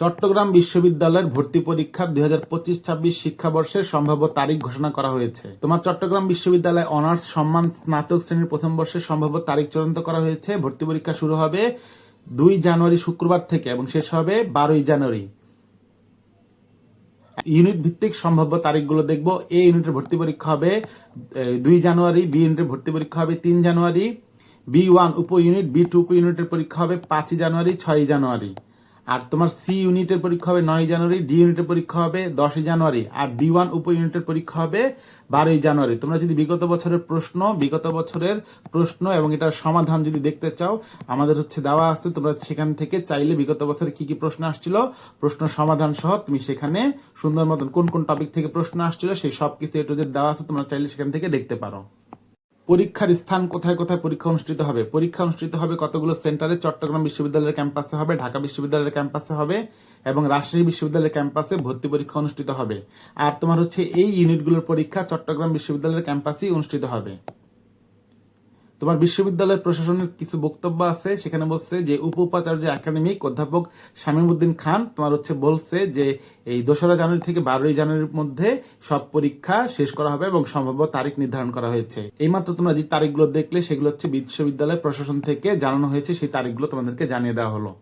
চট্টগ্রাম বিশ্ববিদ্যালয়ের ভর্তি পরীক্ষার দুই হাজার পঁচিশ ছাব্বিশ শিক্ষাবর্ষের সম্ভাব্য তারিখ ঘোষণা করা হয়েছে। তোমার চট্টগ্রাম বিশ্ববিদ্যালয় অনার্স, সম্মান, স্নাতক শ্রেণির প্রথম বর্ষের সম্ভাব্য তারিখ চূড়ান্ত করা হয়েছে। ভর্তি পরীক্ষা শুরু হবে দুই জানুয়ারি শুক্রবার থেকে এবং শেষ হবে বারোই জানুয়ারি। ইউনিট ভিত্তিক সম্ভাব্য তারিখগুলো দেখব। এ ইউনিটের ভর্তি পরীক্ষা হবে দুই জানুয়ারি, বি ইউনিটের ভর্তি পরীক্ষা হবে তিন জানুয়ারি, বি ওয়ান উপ ইউনিট, বি টু উপ ইউনিটের পরীক্ষা হবে পাঁচই জানুয়ারি, ছয়ই জানুয়ারি। আর তোমার সি ইউনিটের পরীক্ষা হবে নয় জানুয়ারি ডি ইউনিটের পরীক্ষা হবে দশই জানুয়ারি, আর ডি ওয়ান উপ ইউনিটের পরীক্ষা হবে বারোই জানুয়ারি। তোমরা যদি বিগত বছরের প্রশ্ন, বিগত বছরের প্রশ্ন এবং এটার সমাধান যদি দেখতে চাও, আমাদের হচ্ছে দেওয়া আছে, তোমরা সেখান থেকে চাইলে বিগত বছরে কি কি প্রশ্ন আসছিল, প্রশ্ন সমাধান সহ তুমি সেখানে সুন্দর মতন কোন কোন টপিক থেকে প্রশ্ন আসছিল, সেই সব কিছু এটু যে দেওয়া আছে, তোমরা চাইলে সেখান থেকে দেখতে পারো। পরীক্ষার স্থান কোথায় কোথায় পরীক্ষা অনুষ্ঠিত হবে? পরীক্ষা অনুষ্ঠিত হবে কতগুলো সেন্টারে? চট্টগ্রাম বিশ্ববিদ্যালয়ের ক্যাম্পাসে হবে, ঢাকা বিশ্ববিদ্যালয়ের ক্যাম্পাসে হবে, এবং রাজশাহী বিশ্ববিদ্যালয়ের ক্যাম্পাসে ভর্তি পরীক্ষা অনুষ্ঠিত হবে। আর তোমার হচ্ছে এই ইউনিটগুলোর পরীক্ষা চট্টগ্রাম বিশ্ববিদ্যালয়ের ক্যাম্পাসেই অনুষ্ঠিত হবে। তোমার বিশ্ববিদ্যালয়ের প্রশাসনের কিছু বক্তব্য আছে, সেখানে বলছে যে উপ উপাচার্য একাডেমিক অধ্যাপক শামীমুদ্দিন খান তোমার হচ্ছে বলছে যে এই দোসরা জানুয়ারি থেকে বারোই জানুয়ারির মধ্যে সব পরীক্ষা শেষ করা হবে এবং সম্ভাব্য তারিখ নির্ধারণ করা হয়েছে। এইমাত্র তোমরা যে তারিখগুলো দেখলে, সেগুলো হচ্ছে বিশ্ববিদ্যালয় প্রশাসন থেকে জানানো হয়েছে, সেই তারিখগুলো তোমাদেরকে জানিয়ে দেওয়া হলো।